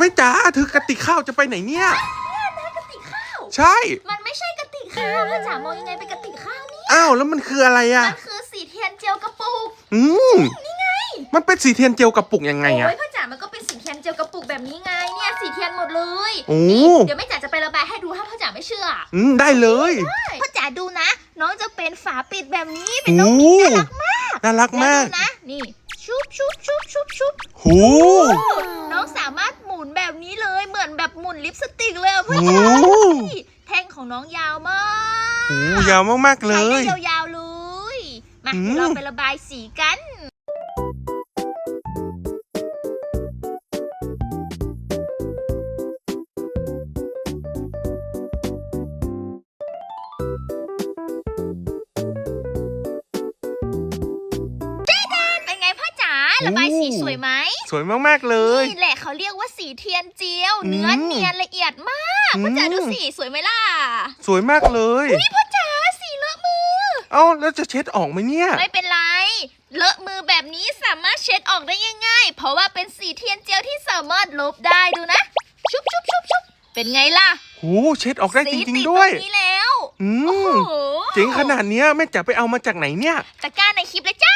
แม่จ๋าถือกระติกข้าวจะไปไหนเนี่ยกระติกข้าว ใช่ มันไม่ใช่กระติกข้าวพ่อจ๋ามองยังไงเป็นกระติกข้าวนี่อ้าวแล้วมันคืออะไรอะ มันคือสีเทียนเจลกระปุก อืมนี่ไง มันเป็นสีเทียนเจลกระปุกยังไงอะ โอ้ยพ่อจ๋ามันก็เป็นสีเทียนเจลกระปุกแบบนี้ไงเนี่ยสีเทียนหมดเลยโอ้ นี่เดี๋ยวแม่จ๋าจะไประบายให้ดูถ้าพ่อจ๋าไม่เชื่ออืมได้เลยพ่อจ๋าดูนะ น้องจะเป็นฝาปิดแบบนี้เป็นน้องโอ้หมีน่ารักมากน่ารักแล้วมากดูนะ นี่ชุบชุบชุบชุบชุบหูน้อ ลิปสติกเลยอะพ่อหูจ๋านี่แท่งของน้องยาวมากหูยาวมากๆเลใช้ได้ย ยาวๆเลย มาอืม เดี๋ยวเราไประบายสีกันเระบายสีสวยไหมสวยมากๆเลย นี่แหละเขาเรียกว่าสีเทียนเจียวอืมเนื้อเนียนละเอียดมากพ่อจ๋าดูสีสวยไหมล่ะ สวยมากเลยนี่พ่อจ๋าสีเลอะมือ เอ้าแล้วจะเช็ดออกไหมเนี่ย ไม่เป็นไร เลอะมือแบบนี้สามารถเช็ดออกได้ง่ายๆ เพราะว่าเป็นสีเทียนเจลที่สามารถลบได้ดูนะ ชุบชุบชุบชุบเป็นไงล่ะหูเช็ดออกได้จสีริงติดๆด้วยตรงนี้แล้วอืโอ้มโหเจ๋งขนาดเนี้ยแม่จ๋าไปเอามาจากไหนเนี่ยตะกร้าในคลิปเลยจ้า